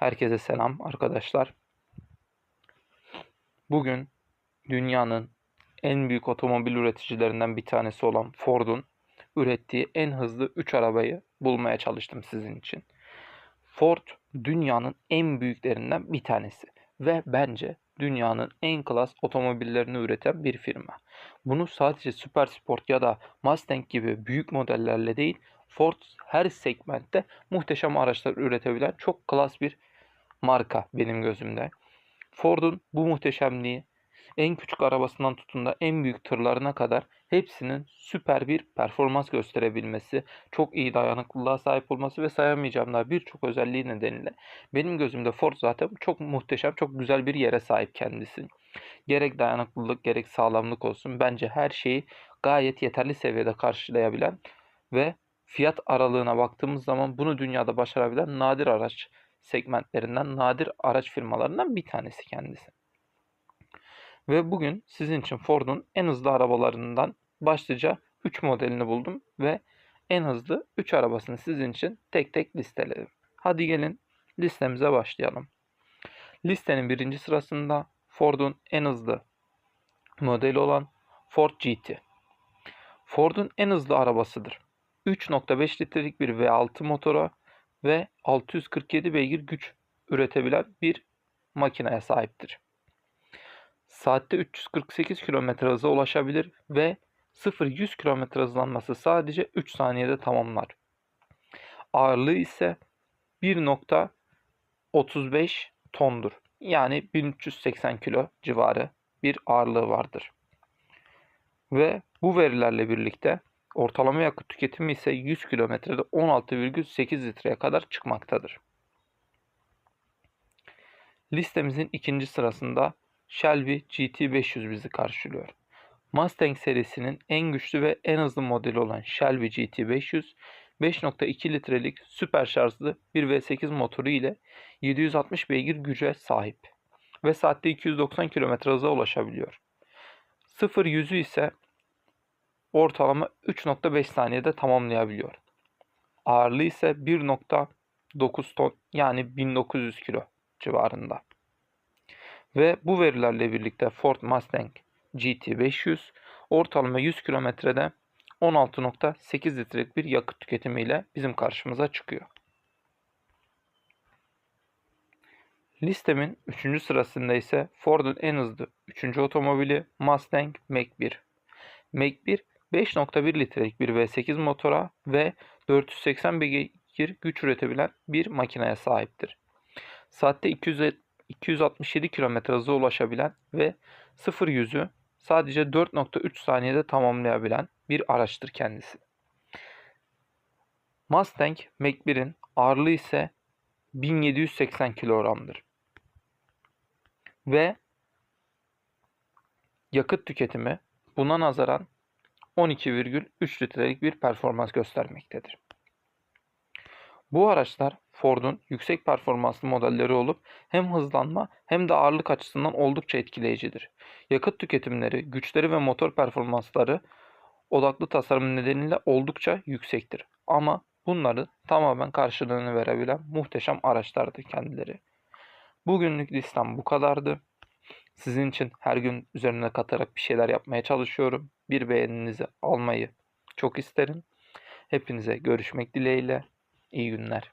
Herkese selam arkadaşlar. Bugün dünyanın en büyük otomobil üreticilerinden bir tanesi olan Ford'un ürettiği en hızlı 3 arabayı bulmaya çalıştım sizin için. Ford dünyanın en büyüklerinden bir tanesi ve bence dünyanın en klas otomobillerini üreten bir firma. Bunu sadece Super Sport ya da Mustang gibi büyük modellerle değil, Ford her segmentte muhteşem araçlar üretebilen çok klas bir marka benim gözümde. Ford'un bu muhteşemliği en küçük arabasından tutun da en büyük tırlarına kadar hepsinin süper bir performans gösterebilmesi, çok iyi dayanıklılığa sahip olması ve sayamayacağım daha birçok özelliği nedeniyle benim gözümde Ford zaten çok muhteşem, çok güzel bir yere sahip kendisi. Gerek dayanıklılık, gerek sağlamlık olsun bence her şeyi gayet yeterli seviyede karşılayabilen ve fiyat aralığına baktığımız zaman bunu dünyada başarabilen nadir araç segmentlerinden, nadir araç firmalarından bir tanesi kendisi. Ve bugün sizin için Ford'un en hızlı arabalarından başlıca 3 modelini buldum ve en hızlı 3 arabasını sizin için tek tek listeledim. Hadi gelin listemize başlayalım. Listenin birinci sırasında Ford'un en hızlı modeli olan Ford GT. Ford'un en hızlı arabasıdır. 3.5 litrelik bir V6 motora ve 647 beygir güç üretebilen bir makineye sahiptir. Saatte 348 km hıza ulaşabilir ve 0-100 km hızlanması sadece 3 saniyede tamamlar. Ağırlığı ise 1.35 tondur. Yani 1380 kilo civarı bir ağırlığı vardır. Ve bu verilerle birlikte ortalama yakıt tüketimi ise 100 kilometrede 16,8 litreye kadar çıkmaktadır. Listemizin ikinci sırasında Shelby GT500 bizi karşılıyor. Mustang serisinin en güçlü ve en hızlı modeli olan Shelby GT500 5.2 litrelik süper şarjlı bir V8 motoru ile 760 beygir güce sahip ve saatte 290 km hıza ulaşabiliyor. 0-100'ü ise ortalama 3.5 saniyede tamamlayabiliyor. Ağırlığı ise 1.9 ton yani 1900 kilo civarında. Ve bu verilerle birlikte Ford Mustang GT500 ortalama 100 kilometrede 16.8 litrelik bir yakıt tüketimiyle bizim karşımıza çıkıyor. Listemin 3. sırasında ise Ford'un en hızlı 3. otomobili Mustang Mach-1. Mach-1 5.1 litrelik bir V8 motora ve 480 beygir güç üretebilen bir makineye sahiptir. Saatte 200, 267 km hıza ulaşabilen ve 0-100'ü sadece 4.3 saniyede tamamlayabilen bir araçtır kendisi. Mustang Mach-1'in ağırlığı ise 1780 kilogramdır. Ve yakıt tüketimi buna nazaran 12,3 litrelik bir performans göstermektedir. Bu araçlar Ford'un yüksek performanslı modelleri olup hem hızlanma hem de ağırlık açısından oldukça etkileyicidir. Yakıt tüketimleri, güçleri ve motor performansları odaklı tasarım nedeniyle oldukça yüksektir. Ama bunları tamamen karşılığını verebilen muhteşem araçlardır kendileri. Bugünlük listem bu kadardı. Sizin için her gün üzerine katarak bir şeyler yapmaya çalışıyorum. Bir beğeninizi almayı çok isterim. Hepinize görüşmek dileğiyle. İyi günler.